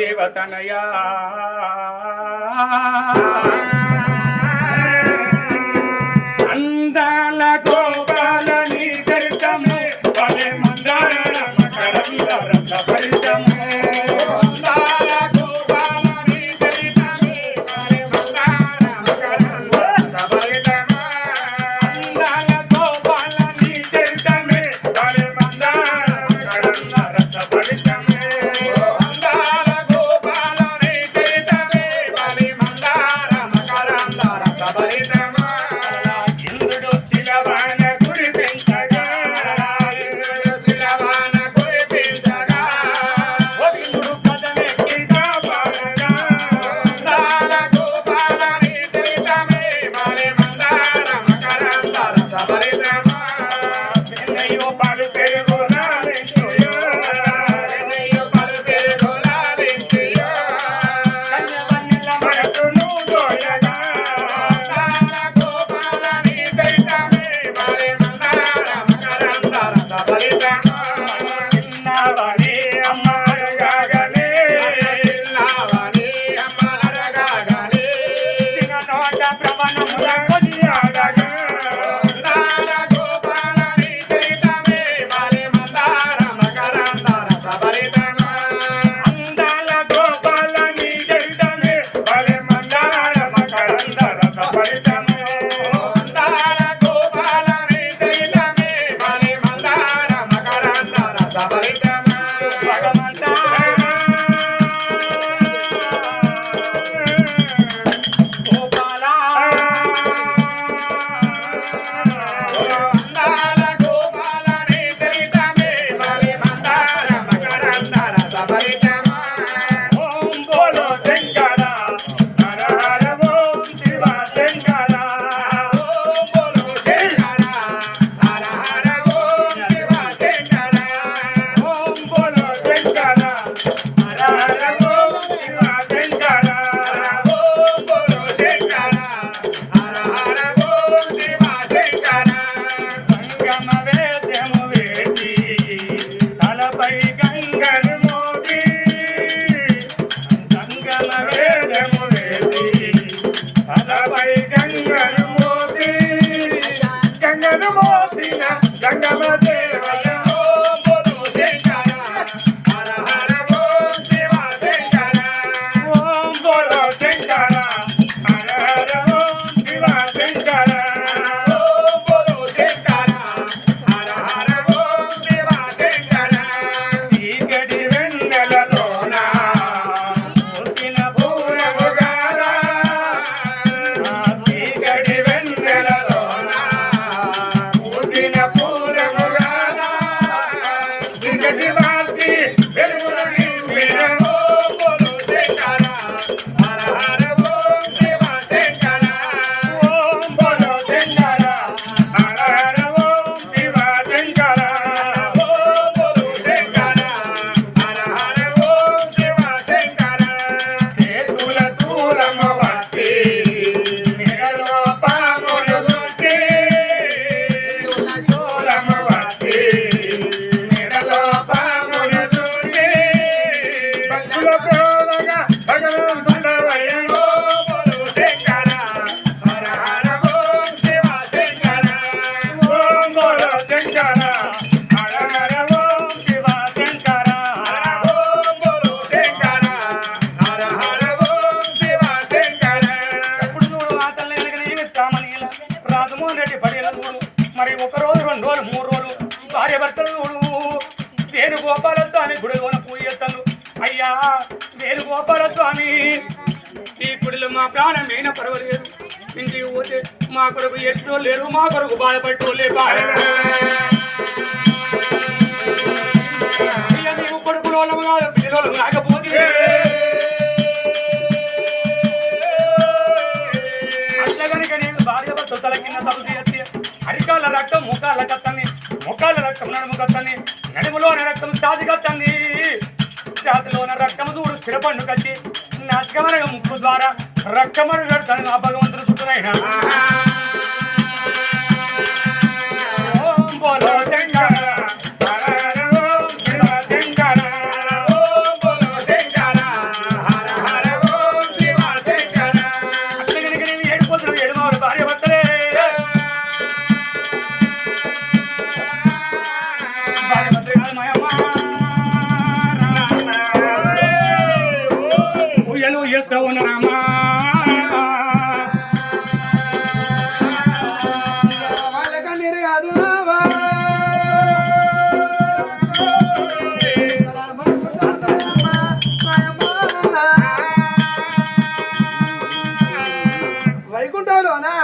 దేవతనయా. మా కొరకు బాధపడుతూలే బాధ. నీవు కొడుకు లోలము కాదు పిల్లలు కాకపోతే. అట్లా కనుక నేను భార్య రక్తం ముఖాల కత్తని ముఖాల రక్తం నడుము కత్తని నడుములోన రక్తం సాధి కత్తని జాతిలోన రక్తము చూడు స్థిరపండు కచ్చి నాటకమనగ ముక్కు ద్వారా రక్తమరుగడతాను నా భగవంతుడు చుట్టూనైనా. ఉయ్యలు ఎత్తవును రామా వైకుంఠంలోనా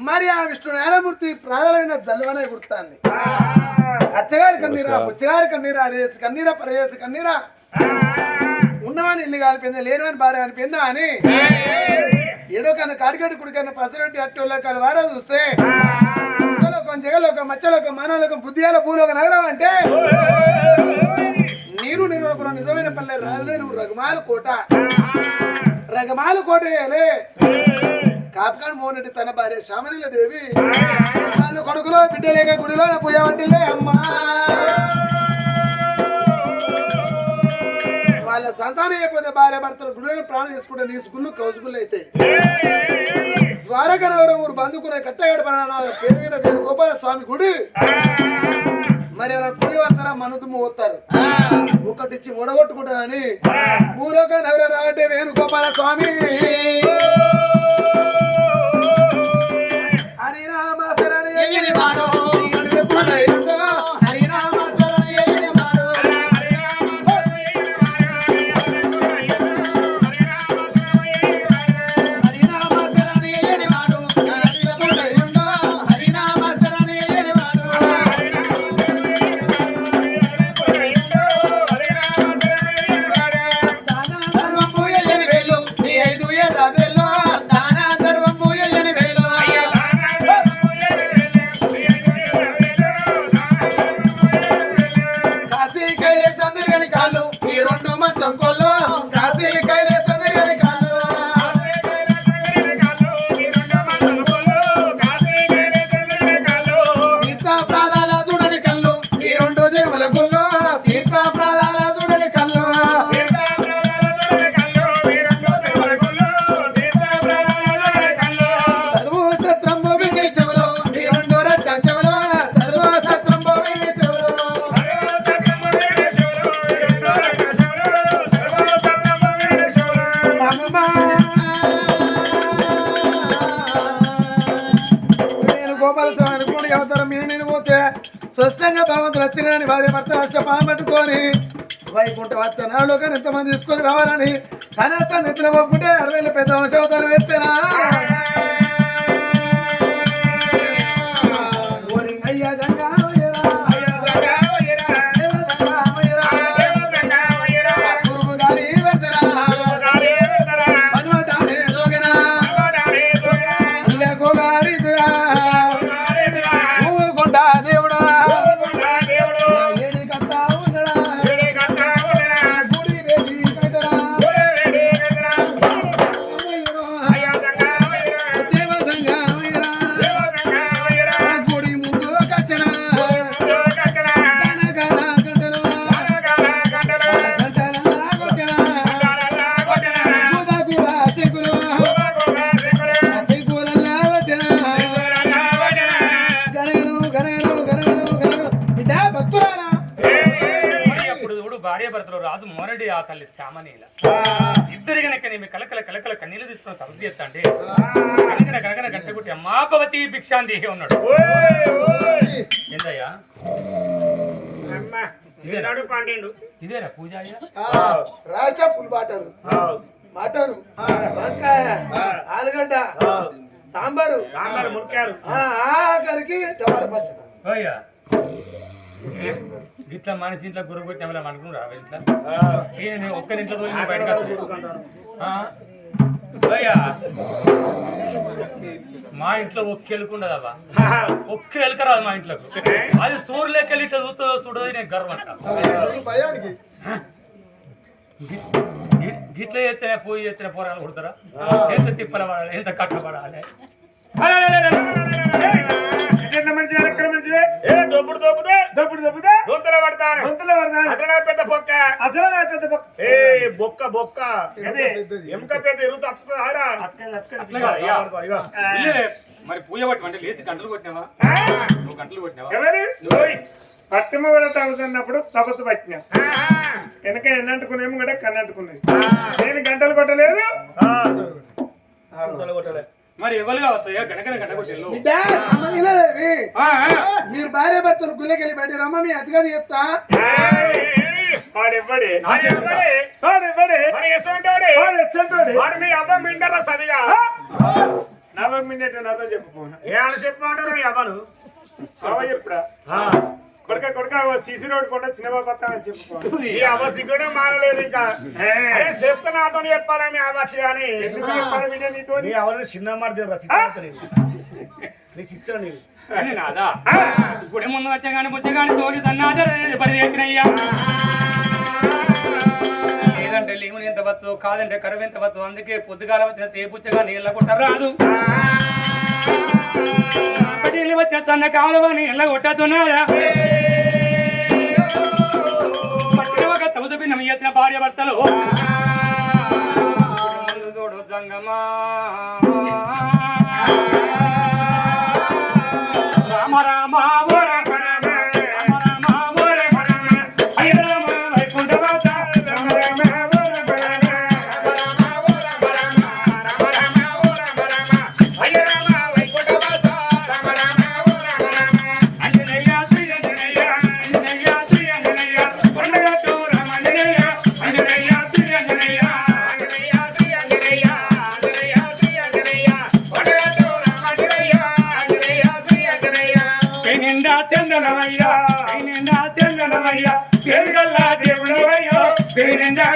మరి ఆ విష్ణు నారాయణమూర్తి ప్రాణాలైన దల్వనే గుర్తాన్ని. అచ్చగారి కన్నీరా పుచ్చగారి కన్నీరా అరేసి కన్నీరా పరేసి కన్నీరా. ఉన్నవాని ఇల్లు కాలిపోయింది లేనివాని భార్య అనిపోయిందా అని? ఏడో కన్నా కాడిగడ్డి కుడికన్నా పసరట్టి అట్టోళ్ళ వారా చూస్తే లోకం జగలోకం మచ్చలోకం మానవలోకం బుద్ధియాల భూలోక నగరం అంటే నీరు నిర్వహణ నిజమైన పల్లె రాజులే నువ్వు రఘుమాలు కోట. రఘుమాలు కోట వేయలే కాపకాడు మోహన్ తన భార్య శ్యామలీల దేవి. వాళ్ళు కొడుకులో బిడ్డలేక గుడిలో పోయావంటిలే అమ్మా. వాళ్ళ సంతానం అయిపోతే భార్య భర్తలు గుడిలో ప్రాణం చేసుకుంటే నీ స్కూళ్ళు కౌసుకులు అయితే. ద్వారకనగరం ఊరు బంధుకునే కట్టగాడు పెరిగిన పేరు గోపాల స్వామి గుడి. మరి అలా పూజ పడతారా పోతారు ఒకటిచ్చి ముడగొట్టుకుంటానని భూలోక నగర రావంటే వేణుగోపాల స్వామి I don't know. నేను గోపాల స్వామి అనుకోని అవతారం మీరు నేను పోతే స్పష్టంగా భగవంతులు వచ్చినని భార్య భర్త రాష్ట్ర పాలు పట్టుకొని వైకుంఠ వస్తనాలు కానీ ఎంతమంది తీసుకొని రావాలని తన అతను నెత్తిన ఒప్పుకుంటే అరవై పెద్ద వంశ అవతారం వేస్తేనా చేస్తా అంటే కనకన కనకన భిక్షాందేహి ఉన్నాడు ఏందయ్యా పండిండు ఇదేనా పూజ అయ్యా రాజా పుల్ మటను వంకాయ ఆలుగడ్డ సాంబారు సాంబారు మురికారు ఆఖరికి టమాటా పచ్చడి ఓయ్యా ఇట్లా మనిషి ఇంట్లో గురువు కొట్టి ఏమైనా అనుకున్నారా ఇంట్లో ఈయన నేను ఒక్కరి బయటకు మా ఇంట్లో ఒక్క ఎలుకుండదవ్వా ఒక్క ఎలుక రాదు మా ఇంట్లో అది సూర్యు లెక్క వెళ్ళి చూస్తుందో చూడదు నేను గర్వం అంట భయానికి గి- గి- గిట్ల చేస్తేనే పోయి చేస్తేనే పోరాలు కొడతారా ఎంత తిప్పల పడాలి ఎంత కట్టబడాలి ఎంత మంచి ఎక్కడ మంచిది ఏ దొప్పుడు దొప్పుదే దొప్పుడు దొప్పుదే దొంతల పడతాను దొంతల పడతాను అసలు పెద్ద బొక్క. అసలు పెద్ద బొక్క. ఏ బొక్క ఎముక పెద్ద ఎరువు మరి పూజ లేచి గంటలు కొట్టినావా? నువ్వు గంటలు కొట్టినావా? పశ్చిమ కూడా తాగుతున్నప్పుడు తపస్సు పట్టినా. వెనక ఎన్నంటుకునేమో కూడా కన్నంటుకునేది నేను గంటలు కొట్టలేదు. మరి ఎవరుగా వస్తాయా మీరు భార్య భర్తలు గుళ్ళకెళ్ళి బయట రమ్మ మీ అతిగాని చెప్తా. మీ నవ్వక మిన్నట్టు నాతో చెప్పుకోను ఏమని చెప్పమంటారు అవ్వను? అవ చెప్పురా. కొడక కొడక సీసీ రోడ్ కొండ చిన్న బాబు వస్తానని చెప్పుకోను ఈ అవస్థ కూడా మారలేదు ఇంకా చెప్తే నాతో చెప్పాలని అవస్థ కానీ ఎందుకు చెప్పాలి విజయ్ నీతో నీ అవరు చిన్న నేను అని నాదా గుడి ముందు వచ్చగాని బుచ్చగాని తోగి సన్నాదర పరిగెత్తినయ్యా లేదంటే లింగుని ఎంత వత్తు కాదంటే కరువు ఎంత వత్తు అందుకే పొద్దుగాల వచ్చిన సేపుచ్చగా నీళ్ళ కొట్ట రాదు వచ్చే సన్న కాలువ నీళ్ళ కొట్టతున్నాయా పట్టిన ఒక భిన్నం భార్య భర్తలు జంగమా చందనమయ్యా చందనమయ్యా నిండా చందనమయ్య పేరుగల్లా దేవుడవయ్య. కై నిండా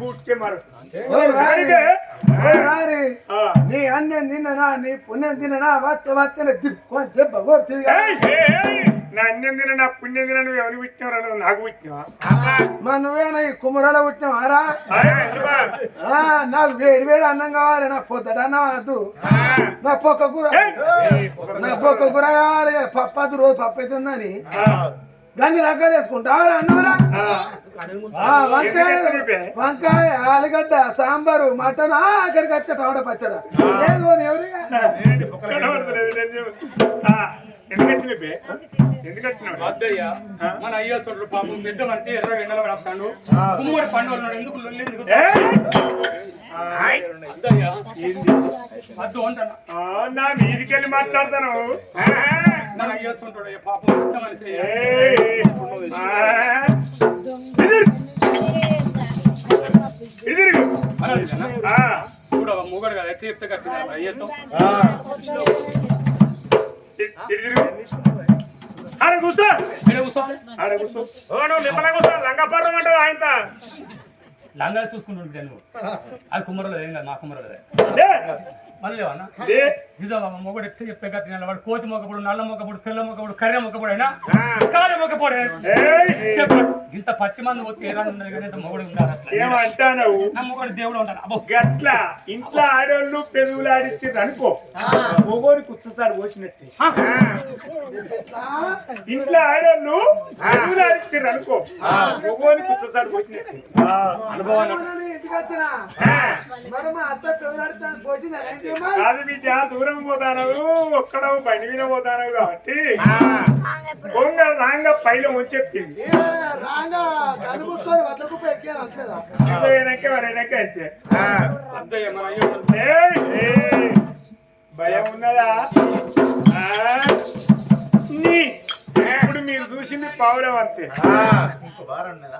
బూట్ కే మారు. ఆ. నీ అన్నం తిన్ననా నీ పుణ్యం తిన్ననా వత్త వత్తన దెబ్బ నా అన్నం తిన నా పుణ్యం తిన నువ్వు ఎవరికి పుట్టినవరా నువ్వు నాకు పుట్టినవా మా నువ్వేనా ఈ కుమ్మరాల పుట్టినావారా నాకు వేడి వేడి అన్నం కావాలి నా పొద్దుట అన్నం వద్దు. నా పొక్క కూర. నా పొక్క కూర. కావాలి పప్పు రోజు పప్పు అవుతుందని దాన్ని రకాలు వేసుకుంటావరా అన్నవరా? వంకాయ వంకాయ ఆలుగడ్డ సాంబారు మటన్ అక్కడికి వచ్చే టమాటా పచ్చడ. లేదు మన అయ్య చూడు పాపం పెద్ద మనిషి ఎర్ర ఎండలో పడతాడు. కుమ్మడి పండు ఉన్నాడు ఎందుకు లొల్లి ఎందుకు? ఏయ్! అద్దయ్య. అద్దు అంటాను. ఆ, నా మీదికెళ్ళి మాట్లాడతాను. మన అయ్య చూంటాడు పాపం పెద్ద మనిషి. మూగడు కదా ఎట్లా చెప్తే అయ్యతో కూర్చో. కూర్చో? నిమ్మల లంగపర్రం ఆయనతో లంగా చూసుకుంటుంటే నువ్వు. అది కుమ్మరలో ఏం కాదు మా కుమ్మరలో నిజమా మొగడు ఎట్లా చెప్తే కట్టిన వాడు కోతి మొక్కపడు నల్ల మొక్కపడు తెల్ల మొక్కపడు కర్రె మొక్కపడు అయినా కాల! చెప్పు. ఇంత పట్టి మంది పోతే ఏ రాని ఉన్నది కానీ ఇంత మొగడు. ఏమంటావు నా మొగడు దేవుడు ఉంటాడు. అబ్బో. గట్ల. ఇంట్లో ఆడోళ్ళు పెరుగులాడిచ్చింది అనుకో. మొగోని కుచ్చసారి పోసినట్టే. ఇంట్లో ఆడోళ్ళు పెరుగులాడిచ్చింది అనుకో. మొగోని కుచ్చసారి పోసినట్టే. అనుభవం మరి మా అత్త పిల్లలాడుతాను పోసిందా? ఏంటమ్మా? కాదు బిడ్డ దూరం పోతాను ఒక్కడవు బండి మీద పోతాను కాబట్టి. కొంగ రాంగ పైలో చెప్పింది ఏ, రాంగా కళ్ళు మూసుకొని వడ్ల కుప్ప ఎక్కాను అంతేదా ఇదో వెనక్కి మరి వెనక్కి ఏయ్, భయం ఉన్నదా? ఆ? నీ ఇప్పుడు మీరు చూసింది పావురం అంతే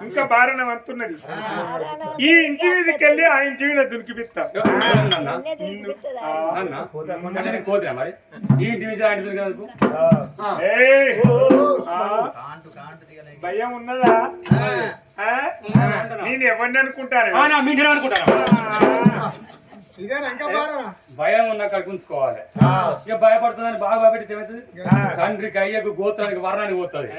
ఇంకా బారణం అంతున్నది ఈ ఇంటి మీదకి వెళ్ళి ఆ ఇంటి మీద దునికిపిస్తా మరి? ఈ ఇంటి ఆ? భయం ఉన్నదా? ఆ? నేను ఎవరిని అనుకుంటాను? ఆ, నా మీటర్ అనుకుంటాను. భయం ఉన్న కడుకుంచుకోవాలి ఇక భయపడుతుందని బాగా భయపెట్టి ఏమవుతుంది తండ్రికి అయ్యకు గోత్రానికి వర్ణానికి పోతుంది.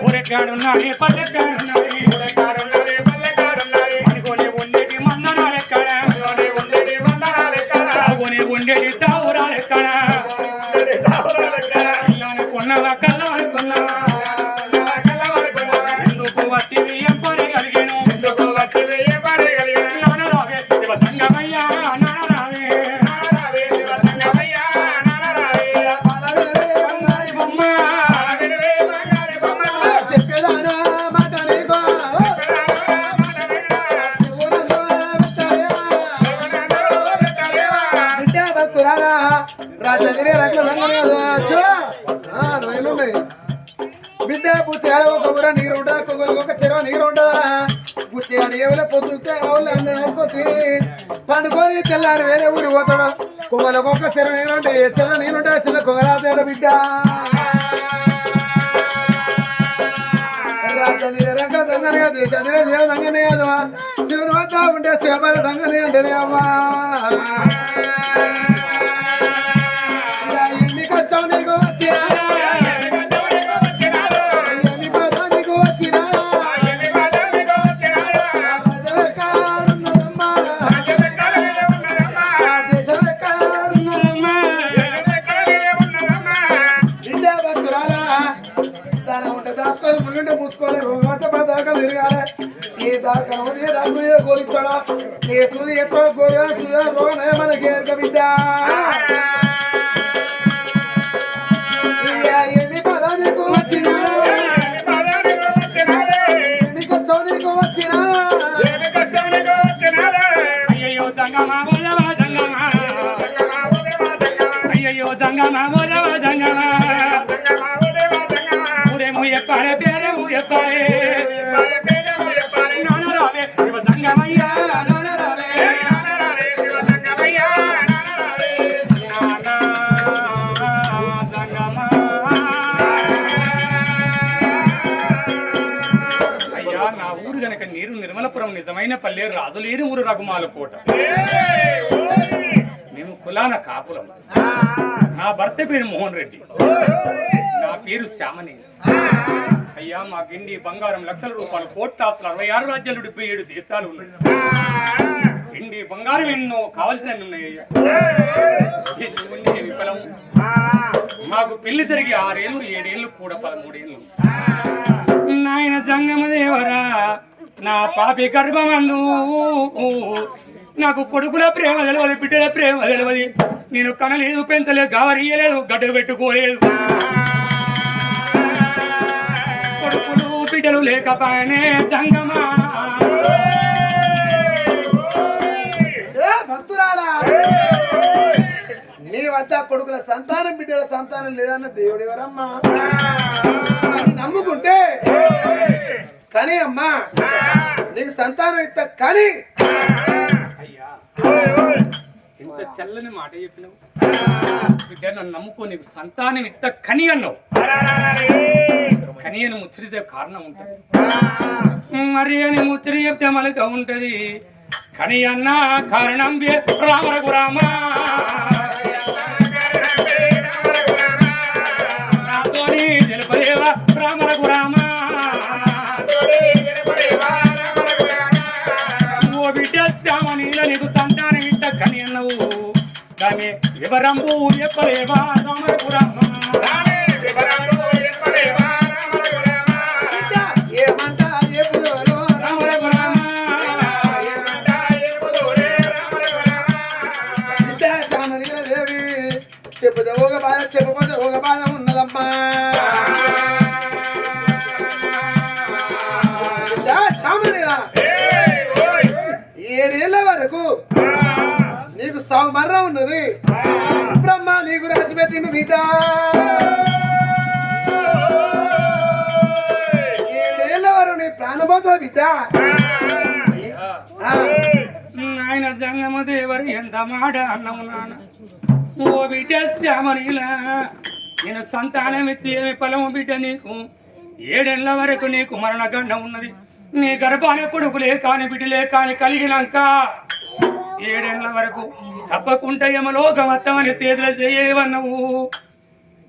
పల్లెకాడున్నా పల్లెకాడు పొద్దుతే అవులు అన్న అనుకోసి పండుకొని తెల్లారి వేరే ఊరి పోతాడు. కొగలకు ఒక చెరువు నేనుంటే చిన్న నేనుంటే చిన్న కొగలాతాడు బిడ్డ. రాజగిరి రంగ దంగనే అది శివుని వద్ద ఉంటే శివబాల దంగనే అంటేనే అమ్మా. నీకు వచ్చినా. అయ్యయ్యో జంగమా బోలవా జంగమా. అయ్యయ్యో జంగమా బోలవా జంగమా. ఊరేమో ఎప్పాలే పేరేమో ఎప్పాలే నిర్మలపురం నిజమైన పల్లె రాజులేని ఊరు రఘుమాల కోట. మేము కులాన కాపులం నా భర్త పేరు మోహన్ రెడ్డి. నా పేరు శ్యామని. అయ్యా మా గిండి బంగారం లక్షల రూపాయలు కోట్లాస్తులు అరవై ఆరు రాజ్యాలు డెబ్బై ఏడు దేశాలు ఉన్నాయి. గిండి బంగారం ఎన్నో కావలసినవి ఉన్నాయి ఉన్నాయి విఫలం? మాకు పెళ్ళి జరిగి ఆరేళ్ళు ఏడేళ్ళు కూడా పదమూడేళ్ళు. నాయన జంగమ దేవరా నా పాపి గర్భమందు నాకు కొడుకుల ప్రేమ తెలియదు బిడ్డల ప్రేమ తెలియదు నేను కనలేదు పెంచలేదు గావరియలేదు గడ్డ పెట్టుకోలేదు. కొడుకులు బిడ్డలు లేకపోయినే జంగమా. నీ వద్ద కొడుకుల సంతానం బిడ్డల సంతానం లేదన్న దేవుడు ఎవరమ్మా? నమ్ముకుంటే. కానీ అమ్మా నీకు సంతానం ఇస్తా కానీ. అయ్యా. ఇంత చల్లని మాట చెప్పినావు. బిడ్డ నన్ను నమ్ముకో నీకు సంతానం ఇంత కని అన్నావు. కని అని ముచ్చరితే కారణం ఉంటుంది. మరి అని ముచ్చరి చెప్తే మలక ఉంటది. కని అన్న కారణం వే- రామ. రఘురామ రామ. రఘురామ వివరంబు చెప్పలేవా రామ నీకు ఉన్నది. బ్రహ్మ నీకు రాసి పెట్టింది బిడ్డ ఏడేళ్ళ నీ ప్రాణబోధ బిడ్డ. ఆయన జంగమదేవరు ఎంత మాట అన్నము నాన్న. ఓ బిడ్డ శ్యామనీలా నేను సంతానం ఇచ్చి ఏమి ఫలము బిడ్డ నీకు. ఏడేళ్ళ వరకు నీకు మరణ గండం ఉన్నది. నీ గర్భాన కొడుకులే కాని బిడ్డలే కాని కలిగినాక ఏడేళ్ళ వరకు తప్పకుండా యమలోకమత్తమని సేదలు చేయవన్నవు.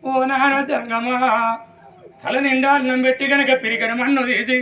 ఓ నాన్న జంగమా తల నిండా అన్నం పెట్టి గనక పిరికన మన్ను తీసి